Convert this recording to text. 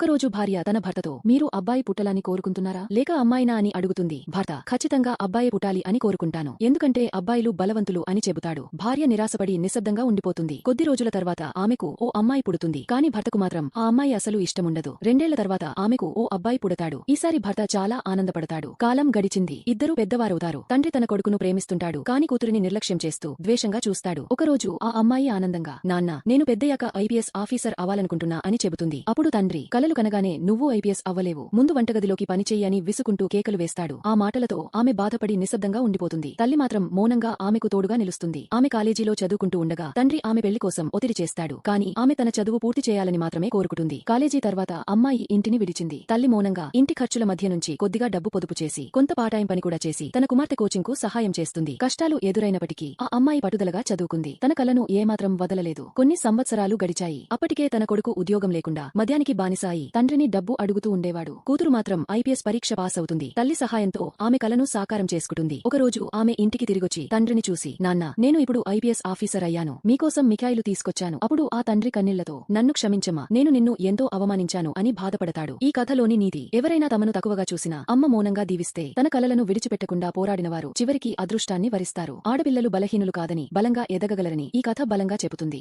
ఒకరోజు భార్య తన భర్తతో మీరు అబ్బాయి పుట్టాలని కోరుకుంటున్నారా? లేక అమ్మాయినా? అని అడుగుతుంది భర్త. ఖచ్చితంగా అబ్బాయి పుట్టాలి అని కోరుకుంటాను. ఎందుకంటే అబ్బాయిలు బలవంతులు అని చెబుతాడు. భార్య నిరాశపడి నిశ్శబ్దంగా ఉండిపోతుంది. కొద్ది రోజుల తర్వాత ఆమెకు ఓ అమ్మాయి పుడుతుంది. కాని భర్తకు మాత్రం ఆ అమ్మాయి అసలు ఇష్టముండదు. రెండేళ్ళ తర్వాత ఆమెకు ఓ అబ్బాయి పుడతాడు. ఈసారి భర్త చాలా ఆనందపడతాడు. కాలం గడిచింది. ఇద్దరూ పెద్దవారవుతారు. తండ్రి తన కొడుకును ప్రేమిస్తుంటాడు. కాని కూతురిని నిర్లక్ష్యం చేస్తూ ద్వేషంగా చూస్తాడు. ఒకరోజు ఆ అమ్మాయి ఆనందంగా నాన్న నేను పెద్దయ్యాక ఐపీఎస్ ఆఫీసర్ అవ్వాలనుకుంటున్నా అని చెబుతుంది. అప్పుడు తండ్రి కలలు కనగానే నువ్వు ఐపీఎస్ అవ్వలేవు. ముందు వంటగదిలోకి పనిచేయి విసుకుంటూ కేకలు వేస్తాడు. ఆ మాటలతో ఆమె బాధపడి నిశ్శబ్దంగా ఉండిపోతుంది. తల్లి మాత్రం మౌనంగా ఆమెకు తోడుగా నిలుస్తుంది. ఆమె కాలేజీలో చదువుకుంటూ ఉండగా తండ్రి ఆమె పెళ్ళి కోసం ఒత్తిడి చేస్తాడు. కాని ఆమె తన చదువు పూర్తి చేయాలని మాత్రమే కోరుకుంటుంది. కాలేజీ తర్వాత అమ్మాయి ఇంటిని విడిచింది. తల్లి మౌనంగా ఇంటి ఖర్చుల మధ్య నుంచి కొద్దిగా డబ్బు పొదుపు చేసి కొంత పాటాయం పని కూడా చేసి తన కుమార్తె కోచింగ్కు సహాయం చేస్తుంది. కష్టాలు ఎదురైనప్పటికీ ఆ అమ్మాయి పట్టుదలగా చదువుకుంది. తన కలను ఏమాత్రం వదలలేదు. కొన్ని సంవత్సరాలు గడిచాయి. అప్పటికే తన కొడుకు ఉద్యోగం లేకుండా మద్యానికి బానిసాయి తండ్రిని డబ్బు అడుగుతూ ఉండేవాడు. కూతురు మాత్రం ఐపీఎస్ పరీక్ష పాస్ అవుతుంది తల్లి సహాయంతో ఆమె కలను సాకారం చేసుకుంటుంది. ఒకరోజు ఆమె ఇంటికి తిరిగొచ్చి తండ్రిని చూసి నాన్న నేను ఇప్పుడు ఐపీఎస్ ఆఫీసర్ అయ్యాను. మీకోసం మిఠాయిలు తీసుకొచ్చాను. అప్పుడు ఆ తండ్రి కన్నీళ్ళతో నన్ను క్షమించమా నేను నిన్ను ఎంతో అవమానించాను అని బాధపడతాడు. ఈ కథలోని నీతి ఎవరైనా తమను తక్కువగా చూసినా అమ్మ మౌనంగా దీవిస్తే తన కలలను విడిచిపెట్టకుండా పోరాడినవారు చివరికి అదృష్టాన్ని వరిస్తారు. ఆడపిల్లలు బలహీనులు కాదని బలంగా ఎదగగలరని ఈ కథ బలంగా చెబుతుంది.